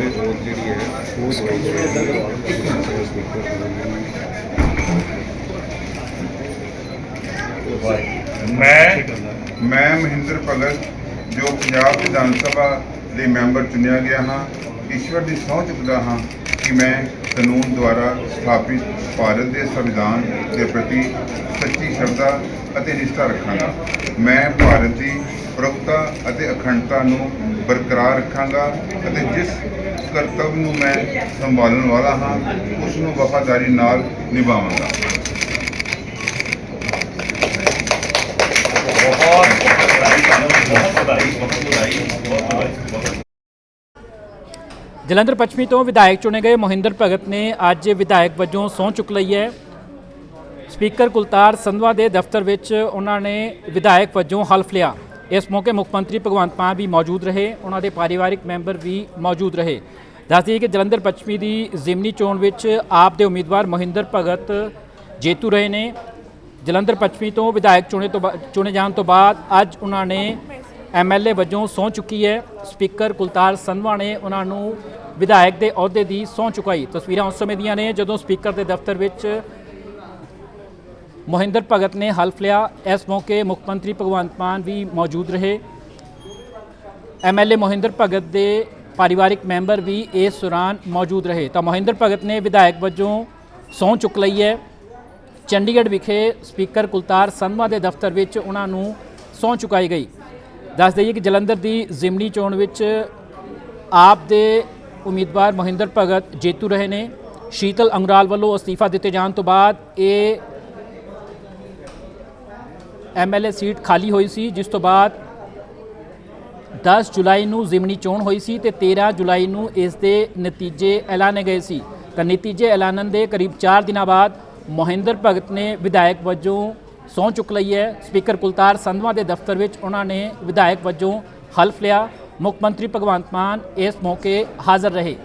ਉਹਦੇ ਉਹ ਜਿਹੜੀ ਹੈ ਉਹ ਦਵਾਈ ਜਿਹੜੀ ਹੈ ਮੈਂ ਮੈਂ ਮਹਿੰਦਰ ਭਗਤ ਜੋ ਪੰਜਾਬ ਵਿਧਾਨ ਸਭਾ ਦੇ ਮੈਂਬਰ ਚੁਣਿਆ ਗਿਆ ਹਾਂ ਈਸ਼ਵਰ ਦੀ ਸਹੁੰ ਚੁੱਕਦਾ ਹਾਂ ਕਿ ਮੈਂ ਕਾਨੂੰਨ ਦੁਆਰਾ ਸਥਾਪਿਤ ਭਾਰਤ ਦੇ ਸੰਵਿਧਾਨ ਦੇ ਪ੍ਰਤੀ ਸੱਚੀ ਸ਼ਰਧਾ ਅਤੇ ਨਿਸ਼ਠਾ ਰੱਖਾਂਗਾ। ਮੈਂ ਭਾਰਤ ਦੀ ਪ੍ਰਭੁਤਾ ਅਤੇ ਅਖੰਡਤਾ ਨੂੰ ਬਰਕਰਾਰ ਰੱਖਾਂਗਾ ਅਤੇ ਜਿਸ ਕਰਤੱਵ ਨੂੰ ਮੈਂ ਸੰਭਾਲਣ ਵਾਲਾ ਹਾਂ, ਉਸ ਨੂੰ ਵਫਾਦਾਰੀ ਨਾਲ ਨਿਭਾਵਾਂਗਾ। ਜਲੰਧਰ ਪੱਛਮੀ ਤੋਂ ਵਿਧਾਇਕ ਚੁਣੇ ਗਏ ਮੋਹਿੰਦਰ ਭਗਤ ਨੇ ਅੱਜ ਵਿਧਾਇਕ ਵਜੋਂ ਸਹੁੰ ਚੁੱਕ ਲਈ ਹੈ। ਸਪੀਕਰ ਕੁਲਤਾਰ ਸੰਧਵਾ ਦੇ ਦਫ਼ਤਰ ਵਿੱਚ ਉਹਨਾਂ ਨੇ ਵਿਧਾਇਕ ਵਜੋਂ ਹਲਫ ਲਿਆ। ਇਸ ਮੌਕੇ ਮੁੱਖ ਮੰਤਰੀ ਭਗਵੰਤ ਮਾਨ ਵੀ ਮੌਜੂਦ ਰਹੇ। ਉਹਨਾਂ ਦੇ ਪਰਿਵਾਰਿਕ ਮੈਂਬਰ ਵੀ ਮੌਜੂਦ ਰਹੇ। ਦੱਸਦੀ ਦਈਏ ਕਿ ਜਲੰਧਰ ਪੱਛਮੀ ਦੀ ਜ਼ਿਮਨੀ ਚੋਣ ਵਿੱਚ ਆਪ ਦੇ ਉਮੀਦਵਾਰ ਮੋਹਿੰਦਰ ਭਗਤ ਜੇਤੂ ਰਹੇ ਨੇ। ਜਲੰਧਰ ਪੱਛਮੀ ਤੋਂ ਵਿਧਾਇਕ ਚੁਣੇ ਤੋਂ ਬਾ- ਚੁਣੇ ਜਾਣ ਤੋਂ ਬਾਅਦ ਅੱਜ ਉਹਨਾਂ ਨੇ ਐਮਐਲਏ ਵਜੋਂ ਸਹੁੰ ਚੁੱਕੀ ਹੈ। ਸਪੀਕਰ ਕੁਲਤਾਰ ਸੰਧਵਾ ਨੇ ਉਹਨਾਂ ਨੂੰ ਵਿਧਾਇਕ ਦੇ ਅਹੁਦੇ ਦੀ ਸਹੁੰ ਚੁਕਾਈ। ਤਸਵੀਰਾਂ ਉਸ ਸਮੇਂ ਦੀਆਂ ਨੇ ਜਦੋਂ ਸਪੀਕਰ ਦੇ ਦਫ਼ਤਰ ਵਿੱਚ ਮੋਹਿੰਦਰ ਭਗਤ ਨੇ ਹਲਫ ਲਿਆ। ਇਸ ਮੌਕੇ ਮੁੱਖ ਮੰਤਰੀ ਭਗਵੰਤ ਮਾਨ ਵੀ ਮੌਜੂਦ ਰਹੇ। ਐਮਐਲਏ ਮੋਹਿੰਦਰ ਭਗਤ ਦੇ ਪਰਿਵਾਰਿਕ ਮੈਂਬਰ ਵੀ ਇਸ ਦੌਰਾਨ ਮੌਜੂਦ ਰਹੇ। ਤਾਂ ਮੋਹਿੰਦਰ ਭਗਤ ਨੇ ਵਿਧਾਇਕ ਵਜੋਂ ਸਹੁੰ ਚੁੱਕ ਲਈ ਹੈ। ਚੰਡੀਗੜ੍ਹ ਵਿਖੇ ਸਪੀਕਰ ਕੁਲਤਾਰ ਸੰਧਵਾ ਦੇ ਦਫ਼ਤਰ ਵਿੱਚ ਉਹਨਾਂ ਨੂੰ ਸਹੁੰ ਚੁਕਾਈ ਗਈ। ਦੱਸ ਦਈਏ ਕਿ ਜਲੰਧਰ ਦੀ ਜ਼ਿਮਨੀ ਚੋਣ ਵਿੱਚ ਆਪ ਦੇ ਉਮੀਦਵਾਰ ਮੋਹਿੰਦਰ ਭਗਤ ਜੇਤੂ ਰਹੇ ਨੇ। ਸ਼ੀਤਲ ਅੰਗਰਾਲ ਵੱਲੋਂ ਅਸਤੀਫਾ ਦਿੱਤੇ ਜਾਣ ਤੋਂ ਬਾਅਦ ਇਹ ਐਮਐਲਏ ਸੀਟ ਖਾਲੀ ਹੋਈ ਸੀ, ਜਿਸ ਤੋਂ ਬਾਅਦ 10 ਜੁਲਾਈ ਨੂੰ ਜ਼ਿਮਨੀ ਚੋਣ ਹੋਈ ਸੀ ਤੇ 13 ਜੁਲਾਈ ਨੂੰ ਇਸ ਦੇ ਨਤੀਜੇ ਐਲਾਨੇ ਗਏ ਸੀ। ਤਾਂ ਨਤੀਜੇ ਐਲਾਨਣ ਦੇ ਕਰੀਬ 4 ਦਿਨਾਂ ਬਾਅਦ ਮੋਹਿੰਦਰ ਭਗਤ ਨੇ ਵਿਧਾਇਕ ਵਜੋਂ ਸਹੁੰ ਚੁੱਕ ਲਈ ਹੈ। ਸਪੀਕਰ ਕੁਲਤਾਰ ਸੰਧਵਾ ਦੇ ਦਫ਼ਤਰ ਵਿੱਚ ਉਹਨਾਂ ਨੇ ਵਿਧਾਇਕ ਵਜੋਂ ਹਲਫ ਲਿਆ। ਮੁੱਖ ਮੰਤਰੀ ਭਗਵੰਤ ਮਾਨ ਇਸ ਮੌਕੇ ਹਾਜ਼ਰ ਰਹੇ।